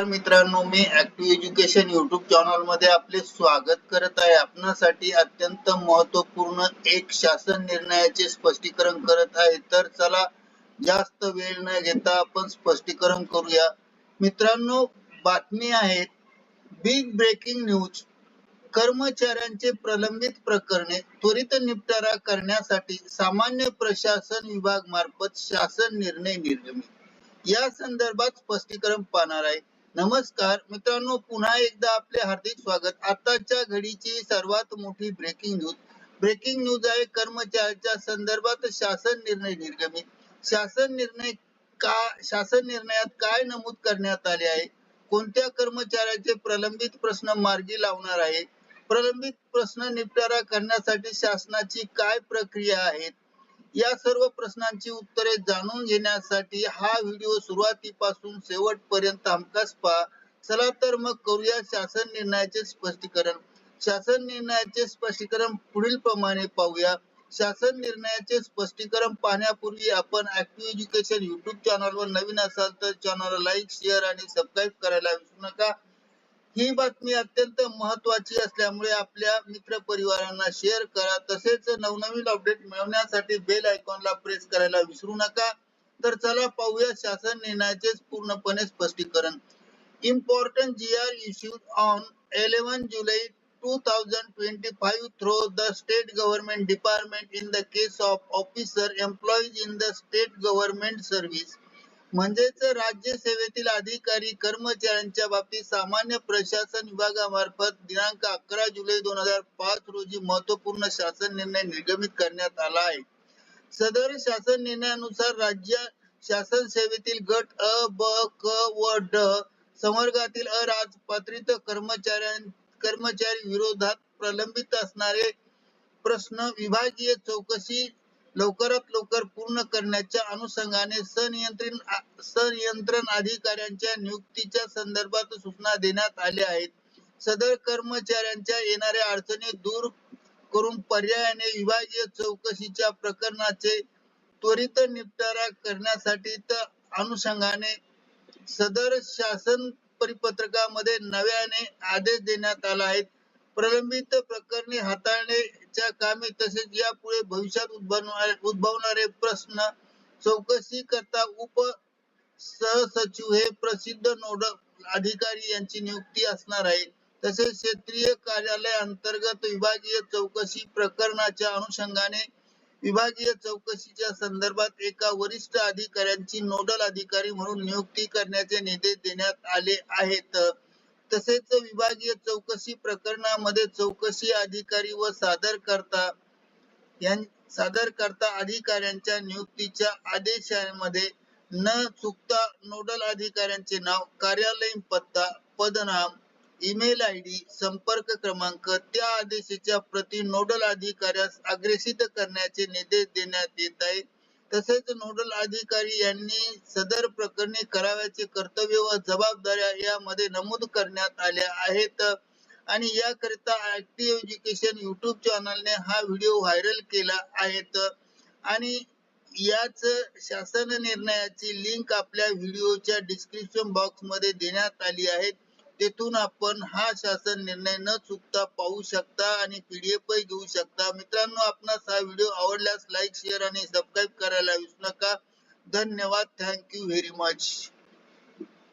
नमस्कार मित्रांनो मी ऍक्टिव्ह एज्युकेशन युट्यूब चॅनलमध्ये आपले स्वागत करत आहे. आपणासाठी अत्यंत महत्त्वपूर्ण एक शासन निर्णयाचे स्पष्टीकरण करत आहे. तर चला जास्त वेळ न घेता आपण स्पष्टीकरण करूया. मित्रांनो बातमी आहे बिग ब्रेकिंग न्यूज कर्मचाऱ्यांचे प्रलंबित प्रकरणे त्वरित निपटारा करण्यासाठी सामान्य प्रशासन विभाग मार्फत शासन निर्णय निर्गमित. या संदर्भात स्पष्टीकरण पाहणार आहे. नमस्कार मित्रांनो पुन्हा एकदा आपले हार्दिक स्वागत. आताच्या घडीची सर्वात मोठी ब्रेकिंग न्यूज ब्रेकिंग न्यूज आहे कर्मचाऱ्याच्या संदर्भात शासन निर्णय निर्गमित. शासन निर्णय का शासन निर्णयात काय नमूद करण्यात आले आहे? कोणत्या कर्मचाऱ्याचे प्रलंबित प्रश्न मार्गी लावणार आहे? प्रलंबित प्रश्न निपटारा करण्यासाठी शासनाची काय प्रक्रिया आहेत? या सर्व प्रश्नांची उत्तरे जाणून घेण्यासाठी हा व्हिडिओ सुरुवातीपासून शेवटपर्यंत हमखास पहा. चला तर मग करूया शासन निर्णयाचे स्पष्टीकरण. शासन निर्णयाचे स्पष्टीकरण पुढील प्रमाणे पाहूया. शासन निर्णयाचे स्पष्टीकरण पाहण्यापूर्वी आपण ऍक्टिव्ह एज्युकेशन युट्यूब चॅनलवर नवीन असाल तर चॅनलला लाईक शेअर आणि सबस्क्राईब करायला विसरू नका. ही बातमी अत्यंत महत्वाची असल्यामुळे आपल्या मित्र परिवारांना शेअर करा. तसेच नवनवीन अपडेट मिळवण्यासाठी बेल आयकॉनला प्रेस करायला विसरू नका. तर चला पाहूया शासन निर्णयाचे पूर्णपणे स्पष्टीकरण. Important G R issued on eleven July 2025 through the state government department in the case of officer employees in the state government service. म्हणजेच राज्य सेवेतील अधिकारी कर्मचाऱ्यांच्या बाबतीत सामान्य प्रशासन विभागामार्फत दिनांक अकरा जुलै दोन हजार पाच रोजी महत्त्वपूर्ण शासन निर्णय निर्गमित करण्यात आला आहे. सदर शासन निर्णयानुसार राज्य शासन सेवेतील गट अ ब क व ड संवर्गातील अराजपत्रित कर्मचाऱ्यां कर्मचारी विरोधात प्रलंबित असणारे प्रश्न विभागीय चौकशी लवकरात लवकर पूर्ण करण्याच्या अनुषंगाने संनियंत्रण सनियंत्रण अधिकाऱ्यांच्या नियुक्तीच्या संदर्भात सूचना देण्यात आल्या आहेत. सदर कर्मचाऱ्यांच्या येणाऱ्या अडचणी दूर करून पर्यायाने विभागीय चौकशीच्या प्रकरणाचे त्वरित निपटारा करण्यासाठी तर अनुषंगाने सदर शासन परिपत्रकामध्ये नव्याने आदेश देण्यात आला आहे. प्रलंबित प्रकरणे हाताळणे हाताळण्याच्या कामे तसेच यापुढे भविष्यात उद्भवणारे उद्भवणारे प्रश्न चौकशी करता उप सहसचिव हे प्रसिद्ध नोडल अधिकारी यांची नियुक्ती असणार आहे. तसेच क्षेत्रीय कार्यालय अंतर्गत विभागीय चौकशी प्रकरणाच्या अनुषंगाने विभागीय चौकशीच्या संदर्भात एका वरिष्ठ अधिकाऱ्यांची नोडल अधिकारी म्हणून नियुक्ती करण्याचे निर्देश देण्यात आले आहेत. तसेच विभागीय चौकशी प्रकरणामध्ये चौकशी अधिकारी व सादर करता सादर करता अधिकाऱ्यांच्या नियुक्तीच्या आदेशामध्ये न चुकता नोडल अधिकाऱ्यांचे नाव कार्यालयीन पत्ता पदनाम ईमेल आय डी संपर्क क्रमांक त्या आदेशाच्या प्रति नोडल अधिकाऱ्यास अग्रेषित करण्याचे निर्देश देण्यात येत आहेत. तसेच नोडल अधिकारी यांनी सदर प्रकरणी करावयाचे कर्तव्य व जबाबदाऱ्या यामध्ये नमूद करण्यात आल्या आहेत. आणि याकरिता ऍक्टिव्ह एज्युकेशन युट्यूब चॅनलने हा व्हिडिओ व्हायरल केला आहे आणि याच शासन निर्णयाची लिंक आपल्या व्हिडिओच्या डिस्क्रिप्शन बॉक्समध्ये देण्यात आली आहे. तेथून आपण हा शासन निर्णय न चुकता पाहू शकता आणि पीडीएफ घेऊ शकता. मित्रांनो आपणास हा व्हिडिओ आवडल्यास लाईक शेअर आणि सबस्क्राईब करायला विसरू नका. धन्यवाद. Thank you very much